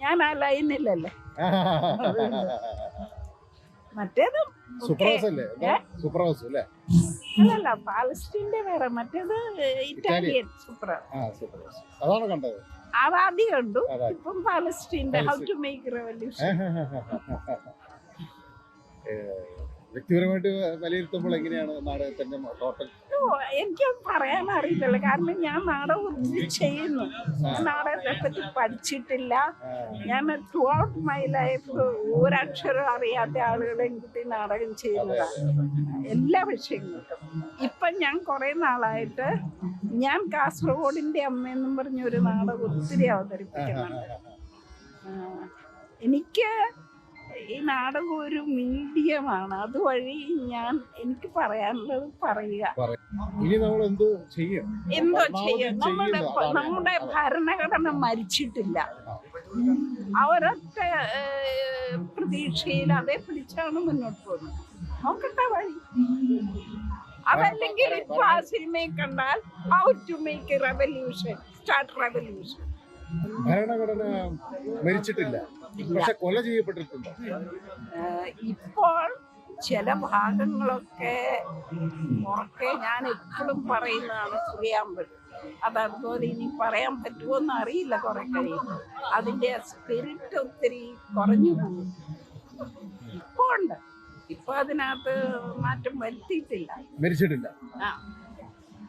ഞാൻ ആ ലൈനില്ലല്ലേ മറ്റേത് അല്ലല്ല പാലസ്റ്റീന്റെ വേറെ മറ്റേത് ഇറ്റാലിയൻ സൂപ്പർഹൗസ് അതാണ് കണ്ടത്? അതാദ്യം കണ്ടു അതാ. ഇപ്പം പാലസ്റ്റീന്റെ ഹൗ ടു മേക്ക് റെവല്യൂഷൻ വ്യക്തിപരമായിട്ട് വിലയിരുത്തുമ്പോൾ എങ്ങനെയാണ് നാടകത്തിന്റെ ടോട്ടൽ എനിക്ക് പറയാൻ അറിയത്തില്ല കാരണം ഞാൻ നാടകം ഒത്തിരി ചെയ്യുന്നു. നാടകത്തെ പറ്റി പഠിച്ചിട്ടില്ല. ഞാൻ ത്രൂ ഔട്ട് മൈ ലൈഫ് ഒരക്ഷരം അറിയാത്ത ആളുകളെ കൂട്ടി നാടകം ചെയ്യുന്നതാണ് എല്ലാ വിഷയങ്ങൾക്കും. ഇപ്പൊ ഞാൻ കുറെ നാളായിട്ട് ഞാൻ കാസർഗോഡിന്റെ അമ്മയെന്നും പറഞ്ഞ ഒരു നാടകം ഒത്തിരി അവതരിപ്പിക്കുന്നുണ്ട്. എനിക്ക് ഈ നാടകം ഒരു മീഡിയമാണ്. അതുവഴി ഞാൻ എനിക്ക് പറയാനുള്ളത് പറയുക. ഇനി നമ്മൾ എന്ത് ചെയ്യും? എന്തോ ചെയ്യും? നമ്മുടെ നമ്മുടെ. ഭരണഘടന മരിച്ചിട്ടില്ല. അവരൊറ്റ പ്രതീക്ഷയിൽ അതേ പിടിച്ചാണ് മുന്നോട്ട് പോകുന്നത്. നോക്കട്ടെ വഴി. അതല്ലെങ്കിൽ ഇപ്പൊ ആ സിനിമയെ കണ്ടാൽ how to make revolution start revolution ഭരണഘടന മരിച്ചിട്ടില്ല പക്ഷെ കൊല ചെയ്യപ്പെട്ടിട്ടുണ്ട്. ഇപ്പോൾ ചില ഭാഗങ്ങളൊക്കെ ഉറക്കെ ഞാൻ എപ്പോഴും പറയുന്നതാണ് പ്രിയാമ്പൽ അത് അതുപോലെ ഇനി പറയാൻ പറ്റുമോ എന്ന് അറിയില്ല കുറെ കഴിയും അതിന്റെ സ്പിരിറ്റ് ഒത്തിരി കുറഞ്ഞു പോകും. ഇപ്പൊ ഉണ്ട്. ഇപ്പൊ അതിനകത്ത് മാറ്റം വരുത്തിയിട്ടില്ല. മരിച്ചിട്ടില്ല ആ.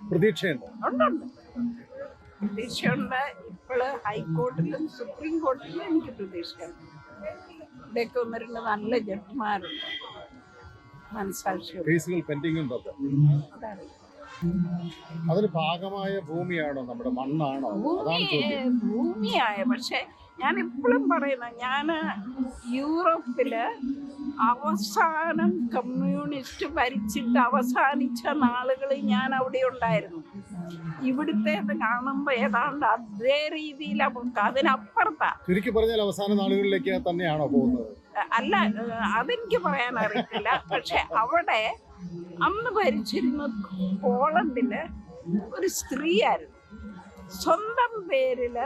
പ്രതീക്ഷയുണ്ട്? ഉണ്ടുണ്ട് പ്രതീക്ഷയുണ്ട് ഇപ്പോൾ ഹൈക്കോടതിയിലും സുപ്രീം കോടതിയിലും എനിക്ക് പ്രതീക്ഷയുണ്ട് ഇവിടെയൊക്കെ വന്നിട്ടുണ്ട് നല്ല ജഡ്ജിമാരുണ്ട്. മനസ്സാക്ഷിയുണ്ട്. കേസുകൾ പെൻഡിംഗ് ഉണ്ടോ അതറിയാം അതിന് ഭാഗമായ ഭൂമിയാണോ നമ്മുടെ മണ്ണാണോ? അതാണ് ഭൂമി ചോദ്യം. ഭൂമിയായ പക്ഷെ ഞാൻ ഇപ്പോഴും പറയുന്ന ഞാൻ യൂറോപ്പിൽ അവസാനം കമ്മ്യൂണിസ്റ്റ് ഭരിച്ചിട്ട് അവസാനിച്ച നാളുകളിൽ ഞാൻ അവിടെ ഉണ്ടായിരുന്നു. ഇവിടുത്തെ കാണുമ്പോൾ ഏതാണ്ട് അതേ രീതിയിലാണ് അതിനപ്പുറത്താ. ചുരുക്കി പറഞ്ഞാൽ അവസാന നാളുകളിലേക്ക് തന്നെയാണോ പോകുന്നത്? അല്ല അതെനിക്ക് പറയാൻ അറിയത്തില്ല. പക്ഷെ അവിടെ അന്ന് ഭരിച്ചിരുന്ന പോളണ്ടിൽ ഒരു സ്ത്രീയായിരുന്നു. സ്വന്തം പേരിൽ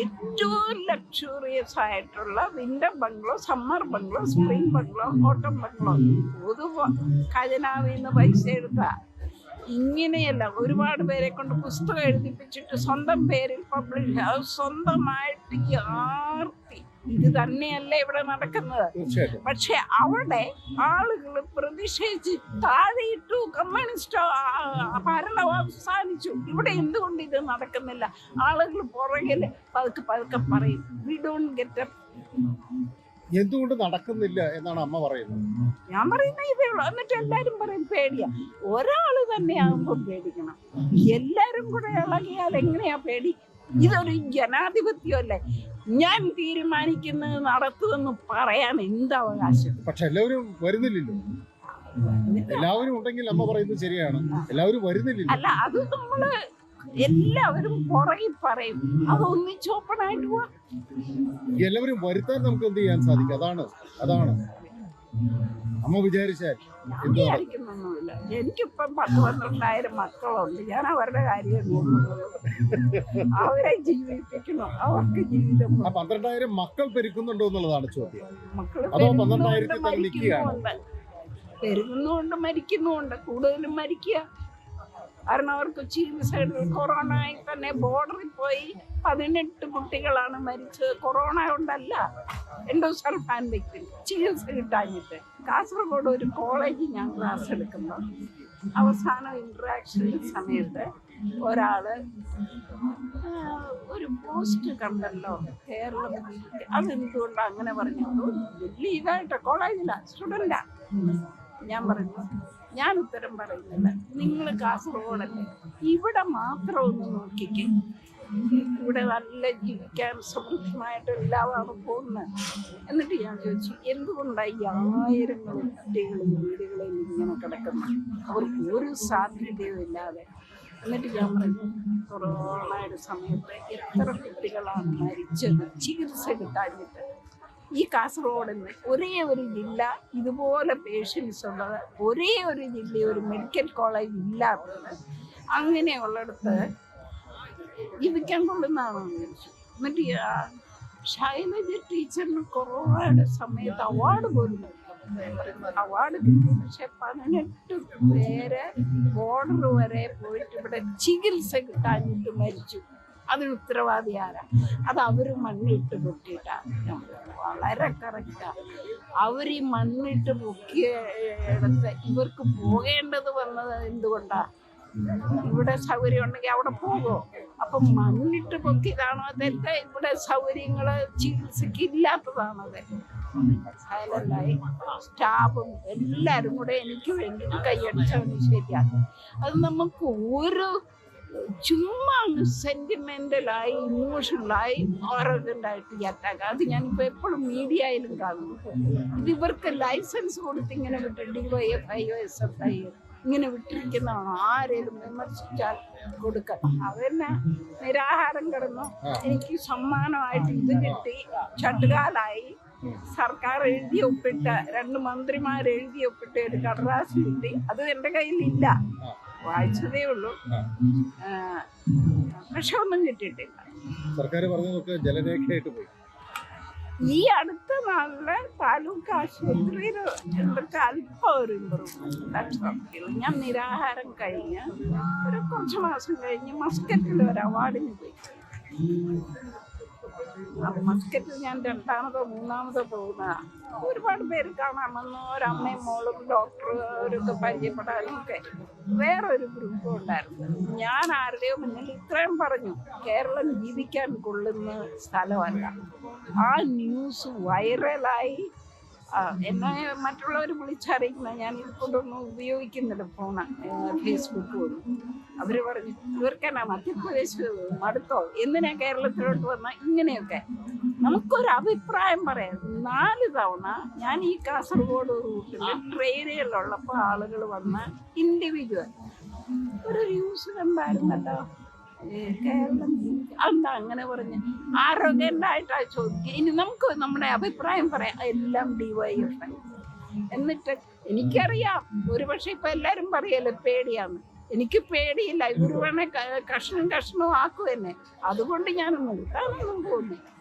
ഏറ്റവും ലക്ഷൂറിയസ് ആയിട്ടുള്ള winter bungalow summer bungalow spring bungalow autumn bungalow പൊതു ഖജനാവിൽ നിന്ന് പൈസ എടുത്ത ഇങ്ങനെയല്ല. ഒരുപാട് പേരെ കൊണ്ട് പുസ്തകം എഴുതിപ്പിച്ചിട്ട് സ്വന്തം പേരിൽ പബ്ലിഷ് സ്വന്തമായിട്ട് ഈ ആർത്തി ഇത് തന്നെയല്ല ഇവിടെ നടക്കുന്നത്. പക്ഷെ അവിടെ ആളുകൾ പ്രതിഷേധിച്ച് താഴെയിട്ടു കമ്മ്യൂണിസ്റ്റ് ഭരണം അവസാനിച്ചു. ഇവിടെ എന്തുകൊണ്ട് ഇത് നടക്കുന്നില്ല? ആളുകൾ പുറകിൽ പതുക്കെ പതുക്കെ പറയും വി ഡോണ്ട് ഗെറ്റ് എന്തുകൊണ്ട് നടക്കുന്നില്ല എന്നാണ് അമ്മ പറയുന്നത്. ഞാൻ പറയുന്ന ഇതേ ഉള്ളൂ. എന്നിട്ട് എല്ലാരും പറയും പേടിയാ. ഒരാൾ തന്നെയാകുമ്പോൾ പേടിക്കണം. എല്ലാരും കൂടെ ഇളകിയാൽ എങ്ങനെയാ പേടി? ഇതൊരു ജനാധിപത്യമല്ലേ ഞാൻ തീരുമാനിക്കുന്നത് നടത്തുമെന്ന് പറയാൻ എന്ത് അവകാശം? പക്ഷെ എല്ലാവരും വരുന്നില്ലല്ലോ. എല്ലാവരും ഉണ്ടെങ്കിൽ അമ്മ പറയുന്നത് ശരിയാണ്. എല്ലാവരും വരുന്നില്ല അല്ല അത് നമ്മൾ എല്ലാവരും പുറകിൽ പറയും. അത് ഒന്നിച്ച് ഓപ്പൺ ആയിട്ട് എല്ലാവരും വരുത്താൻ നമുക്ക് എന്ത് ചെയ്യാൻ സാധിക്കും? അതാണ് അതാണ്. അമ്മ വിചാരിച്ചാൽ എനിക്കിപ്പം പത്ത് പന്ത്രണ്ടായിരം മക്കളുണ്ട്. ഞാൻ അവരുടെ കാര്യം അവരെ ജീവിപ്പിക്കണം അവർക്ക് ജീവിതം ആ പന്ത്രണ്ടായിരം മക്കൾ പെരുക്കുന്നുണ്ടോ എന്നുള്ളതാണ് ചോദ്യം. മക്കൾ അതോ പെരുകുന്നോണ്ട് പന്ത്രണ്ടായിരത്തിൽ തന്നെ നിൽക്കുകയാണോ? മരിക്കുന്നുമുണ്ട്. പെരുകുന്നുകൊണ്ട് കൂടുതലും മരിക്കുക. കാരണം അവർക്ക് സൈഡിൽ കൊറോണയിൽ തന്നെ ബോർഡറിൽ പോയി പതിനെട്ട് കുട്ടികളാണ് മരിച്ചത്. കൊറോണ കൊണ്ടല്ല എൻഡോസൾഫാൻ വ്യക്തി ചികിത്സ കിട്ടാഞ്ഞിട്ട്. കാസർഗോഡ് ഒരു കോളേജിൽ ഞാൻ ക്ലാസ് എടുക്കുമ്പോൾ അവസാന ഇൻട്രാക്ഷൻ സമയത്ത് ഒരാൾ ഒരു പോസ്റ്റ് കണ്ടല്ലോ കേരളം അതെന്തുകൊണ്ട് അങ്ങനെ പറഞ്ഞു വലിയ ഇതായിട്ട് കോളേജിലാ സ്റ്റുഡന്റാ ഞാൻ പറഞ്ഞു ഞാൻ ഉത്തരം പറയുന്നില്ല. നിങ്ങൾ കാസർഗോഡല്ലേ ഇവിടെ മാത്രം ഒന്ന് നോക്കിക്കേ. ഇവിടെ നല്ല ജീവിക്കാൻ സമൃദ്ധമായിട്ട് എല്ലാവരും പോകുന്നത് എന്നിട്ട് ഞാൻ ചോദിച്ചു എന്തുകൊണ്ടാണ് ഈ ആയിരങ്ങൾ കുട്ടികളും വീടുകളിൽ ഇങ്ങനെ കിടക്കുന്നത് അവർക്ക് ഒരു സാധ്യതയും ഇല്ലാതെ. എന്നിട്ട് ഞാൻ പറഞ്ഞു കൊറോണയുടെ സമയത്ത് എത്ര കുട്ടികളാണ് മരിച്ചത്? ചികിത്സ കിട്ടാഞ്ഞിട്ട്. ഈ കാസർഗോഡിൽ നിന്ന് ഒരേ ഒരു ജില്ല ഇതുപോലെ പേഷ്യൻസ് ഉള്ളത് ഒരേ ഒരു ജില്ല ഒരു മെഡിക്കൽ കോളേജ് ഇല്ലാത്തത് അങ്ങനെയുള്ളിടത്ത് ജീവിക്കാൻ കൊള്ളുന്നതാണോ എന്നിട്ട് ഷൈലജ ടീച്ചറിന് കൊറോണയുടെ സമയത്ത് അവാർഡ് പോലും അവാർഡ് കിട്ടി. പക്ഷെ പതിനെട്ട് പേര് ബോർഡർ വരെ പോയിട്ട് ഇവിടെ ചികിത്സ കിട്ടാഞ്ഞിട്ട് മരിച്ചു. അതിന് ഉത്തരവാദി ആരാ അത് അവർ മണ്ണിട്ട് പൊട്ടിയിട്ടാണ് വളരെ കറക്റ്റാ അവർ ഈ മണ്ണിട്ട് പൊക്കിയ ഇടത്ത് ഇവർക്ക് പോകേണ്ടത് വന്നത് എന്തുകൊണ്ടാ? ഇവിടെ സൗകര്യം ഉണ്ടെങ്കിൽ അവിടെ പോകുമോ അപ്പം മണ്ണിട്ട് പൊക്കിയതാണോ അതെല്ലാം ഇവിടെ സൗകര്യങ്ങൾ ചികിത്സക്ക് ഇല്ലാത്തതാണത് സൈലന്റായി സ്റ്റാഫും എല്ലാരും കൂടെ എനിക്ക് വേണ്ടി കൈയടിച്ചവന് ശരിയാണ് അത് നമുക്ക് ഒരു ചുമ്മാ സെന്റിമെന്റലായി ഇമോഷണലായി ഓരോരുത്തരായിട്ട് ഈ അറ്റാക്ക് അത് ഞാനിപ്പോ എപ്പോഴും മീഡിയയിലും കാണുന്നു. ഇത് ഇവർക്ക് ലൈസൻസ് കൊടുത്ത് ഇങ്ങനെ വിട്ട് DYFI O S F I ഇങ്ങനെ വിട്ടിരിക്കുന്നതാണ് ആരേലും വിമർശിച്ചാൽ കൊടുക്കണം. അതന്നെ നിരാഹാരം കിടന്നു. എനിക്ക് സമ്മാനമായിട്ട് ഇത് കിട്ടി. ചട്ടുകാലായി. സർക്കാർ എഴുതി ഒപ്പിട്ട രണ്ട് മന്ത്രിമാർ എഴുതി ഒപ്പിട്ട ഒരു കടലാസ് കിട്ടി. അത് എന്റെ കയ്യിലില്ല. വായിച്ചതേ ഉള്ളൂ. പക്ഷെ ഒന്നും കിട്ടിയിട്ടില്ല. സർക്കാർ പറഞ്ഞതൊക്കെ ജലരേഖയായിട്ട് പോയി. ഈ അടുത്ത നാളിൽ താലൂക്ക് ആശുപത്രിയിൽ അല്പം ഒരു ഇമ്പ്രൂവ്മെന്റ് ഞാൻ നിരാഹാരം കഴിഞ്ഞ് ഒരു കുറച്ച് മാസം കഴിഞ്ഞ് മസ്കറ്റിൽ ഒരു അവാർഡിന് പോയി. മസ്കറ്റിൽ ഞാൻ രണ്ടാമതോ മൂന്നാമതോ പോകുന്ന ഒരുപാട് പേര് കാണാൻ വന്നു ഒരമ്മയും മോളും ഡോക്ടറൊക്കെ പരിചയപ്പെടാനും ഒക്കെ വേറൊരു ഗ്രൂപ്പ് ഉണ്ടായിരുന്നു. ഞാൻ ആരുടെയോ മുന്നിൽ ഇത്രയും പറഞ്ഞു കേരളം ജീവിക്കാൻ കൊള്ളുന്ന സ്ഥലമല്ല. ആ ന്യൂസ് വൈറലായി എന്നെ മറ്റുള്ളവർ വിളിച്ചറിയിക്കുന്ന ഞാൻ ഇതുകൊണ്ടൊന്നും ഉപയോഗിക്കുന്നില്ല ഫോണ് ഫേസ്ബുക്ക് പോലും. അവർ പറഞ്ഞു ഇവർക്കെന്നാ മധ്യപ്രദേശ് മടുത്തോ? എന്തിനാ കേരളത്തിലോട്ട് വന്ന ഇങ്ങനെയൊക്കെ. നമുക്കൊരു അഭിപ്രായം പറയാം. നാല് തവണ ഞാൻ ഈ കാസർഗോഡ് റൂട്ടിൽ ട്രെയിനുകളിലുള്ളപ്പോൾ ആളുകൾ വന്ന ഇൻഡിവിജ്വൽ ഒരു യൂസ് കണ്ടായിരുന്നല്ലോ ഏ, കേരളം അങ്ങനെ പറഞ്ഞ്. ആരോഗ്യമായിട്ടാ ചോദിക്കുക ഇനി നമുക്ക് നമ്മുടെ അഭിപ്രായം പറയാം. എല്ലാം ഡിവൈഎഫ് എന്നിട്ട് എനിക്കറിയാം. ഒരുപക്ഷെ ഇപ്പൊ എല്ലാരും പറയല്ലോ പേടിയാന്ന് എനിക്ക് പേടിയില്ല. ക- കഷ്ണം കഷ്ണവും ആക്കും എന്നെ അതുകൊണ്ട് ഞാൻ നിർത്താനൊന്നും പോകുന്നില്ല.